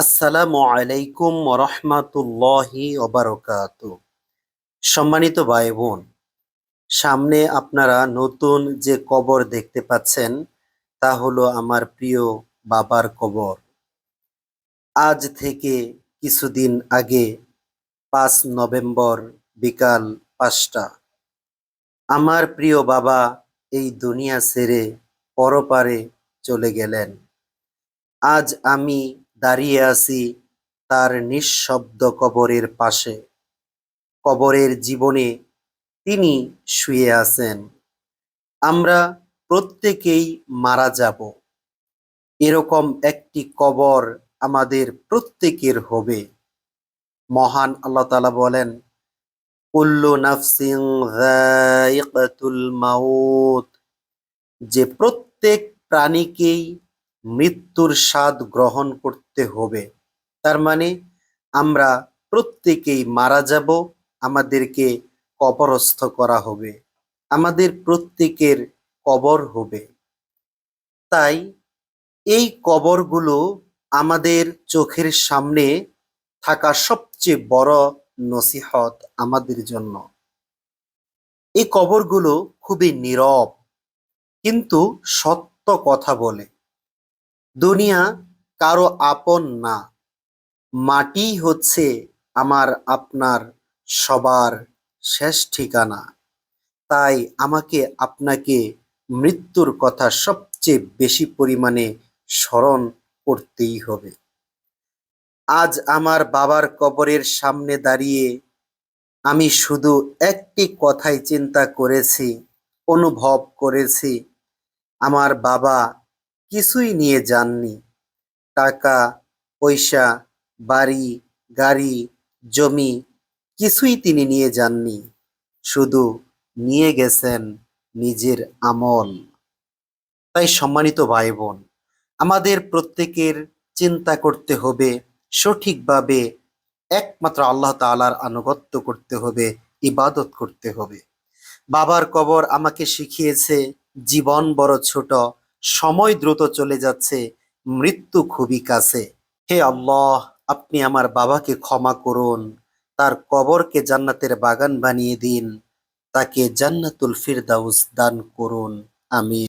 আসসালামু আলাইকুম রহমাতুল্লাহি ওবারকাত। সম্মানিত ভাই বোন সামনে আপনারা নতুন যে কবর দেখতে পাচ্ছেন, তা হলো আমার প্রিয় বাবার কবর। আজ থেকে কিছুদিন আগে পাঁচ নভেম্বর বিকাল পাঁচটা, আমার প্রিয় বাবা এই দুনিয়া ছেড়ে পরপারে চলে গেলেন। আজ আমি দাঁড়িয়ে আছি তার নিঃশব্দ কবরের পাশে। কবরের জীবনে তিনি শুয়ে আছেন। আমরা প্রত্যেকেই মারা যাব। এরকম একটি কবর আমাদের প্রত্যেকের হবে। মহান আল্লাহ তাআলা বলেন, কুল্লু যায়িকাতুল মাউত। যে প্রত্যেক প্রাণীকেই মৃত্যুর স্বাদ গ্রহণ করতে হবে। তার মানে আমরা প্রত্যেকেই মারা যাব, আমাদেরকে কবরস্থ করা হবে। আমাদের প্রত্যেকের কবর হবে। তাই, এই কবরগুলো আমাদের চোখের সামনে থাকা সবচেয়ে বড় নসিহত আমাদের জন্য। এই কবরগুলো খুবই নীরব, কিন্তু সত্য কথা বলে। দুনিয়া কারও আপন না। মাটি হচ্ছে আমার আপনার সবার শেষ ঠিকানা। তাই আমাকে আপনাকে মৃত্যুর কথা সবচেয়ে বেশি পরিমাণে স্মরণ করতেই হবে। আজ আমার বাবার কবরের সামনে দাঁড়িয়ে আমি শুধু একটি কথাই চিন্তা করেছি, অনুভব করেছি। আমার বাবা কিছুই নিয়ে যাননি। টাকা, পয়সা, বাড়ি, গাড়ি, জমি, কিছুই তিনি নিয়ে যাননি। শুধু নিয়ে গেছেন নিজের আমল। তাই সম্মানিত ভাই বোন আমাদের প্রত্যেকের চিন্তা করতে হবে, সঠিকভাবে একমাত্র আল্লাহ তাআলার আনুগত্য করতে হবে, ইবাদত করতে হবে। বাবার কবর আমাকে শিখিয়েছে, জীবন বড় ছোট সময় দ্রুত চলে যাচ্ছে, মৃত্যু খুবই কাছে। হে আল্লাহ, আপনি আমার বাবাকে ক্ষমা করুন, তার কবরকে জান্নাতের বাগান বানিয়ে দিন, তাকে জান্নাতুল ফিরদাউস দান করুন আমি